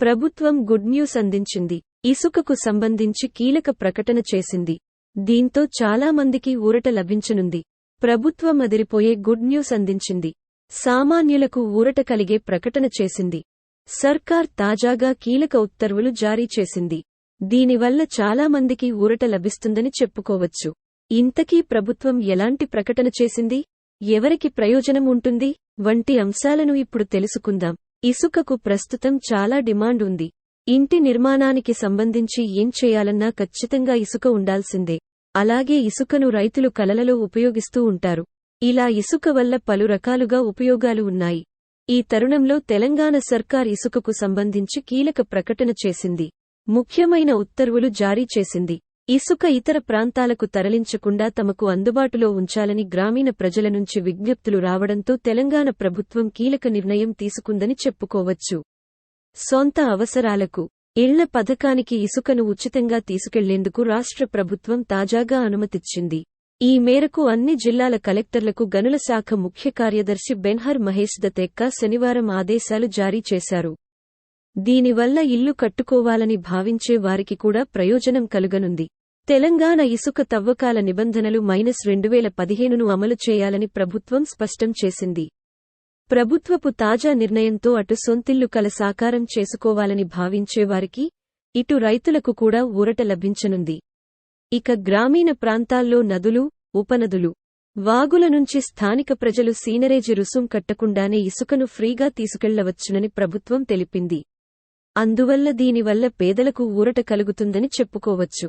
ప్రభుత్వం good news అందించింది. ఇసుకకు సంబంధించి కీలక ప్రకటన చేసింది. దీంతో చాలా మందికి ఊరట లభించనుంది. ప్రభుత్వం అదిరిపోయే గుడ్ న్యూస్ అందించింది. సామాన్యులకు ఊరట కలిగే ప్రకటన చేసింది. సర్కార్ తాజాగా కీలక ఉత్తర్వులు జారీ చేసింది. దీనివల్ల చాలా మందికి ఊరట లభిస్తుందని చెప్పుకోవచ్చు. ఇంతకీ ప్రభుత్వం ఎలాంటి ప్రకటన చేసింది? ఎవరికి ప్రయోజనం ఉంటుంది? వంటి అంశాలను ఇప్పుడు తెలుసుకుందాం. ఇసుకకు ప్రస్తుతం చాలా డిమాండ్ ఉంది. ఇంటి నిర్మాణానికి సంబంధించి ఏం చేయాలన్నా ఖచ్చితంగా ఇసుక ఉండాల్సిందే. అలాగే ఇసుకను రైతులు కలలలో ఉపయోగిస్తూ ఉంటారు. ఇలా ఇసుక వల్ల పలు రకాలుగా ఉపయోగాలు ఉన్నాయి. ఈ తరుణంలో తెలంగాణ సర్కార్ ఇసుకకు సంబంధించి కీలక ప్రకటన చేసింది. ముఖ్యమైన ఉత్తర్వులు జారీ చేసింది. ఇసుక ఇతర ప్రాంతాలకు తరలించకుండా తమకు అందుబాటులో ఉంచాలని గ్రామీణ ప్రజల నుంచి విజ్ఞప్తులు రావడంతో తెలంగాణ ప్రభుత్వం కీలక నిర్ణయం తీసుకుందని చెప్పుకోవచ్చు. సొంత అవసరాలకు ఇళ్ళ పథకానికి ఇసుకను ఉచితంగా తీసుకెళ్ళేందుకు రాష్ట్ర ప్రభుత్వం తాజాగా అనుమతిచ్చింది. ఈ మేరకు అన్ని జిల్లాల కలెక్టర్లకు గనుల శాఖ ముఖ్య కార్యదర్శి బెన్హర్ మహేష్ దతెక్క శనివారం ఆదేశాలు జారీ చేశారు. దీనివల్ల ఇల్లు కట్టుకోవాలని భావించే వారికి కూడా ప్రయోజనం కలుగనుంది. తెలంగాణ ఇసుక తవ్వకాల నిబంధనలు మైనస్ రెండువేల పదిహేనును అమలు చేయాలని ప్రభుత్వం స్పష్టం చేసింది. ప్రభుత్వపు తాజా నిర్ణయంతో అటు సొంతిల్లు కల సాకారం చేసుకోవాలని భావించేవారికి ఇటు రైతులకు కూడా ఊరట లభించనుంది. ఇక గ్రామీణ ప్రాంతాల్లో నదులు ఉపనదులు వాగుల నుంచి స్థానిక ప్రజలు సీనరేజి రుసుం కట్టకుండానే ఇసుకను ఫ్రీగా తీసుకెళ్ళవచ్చునని ప్రభుత్వం తెలిపింది. అందువల్ల దీనివల్ల పేదలకు ఊరట కలుగుతుందని చెప్పుకోవచ్చు.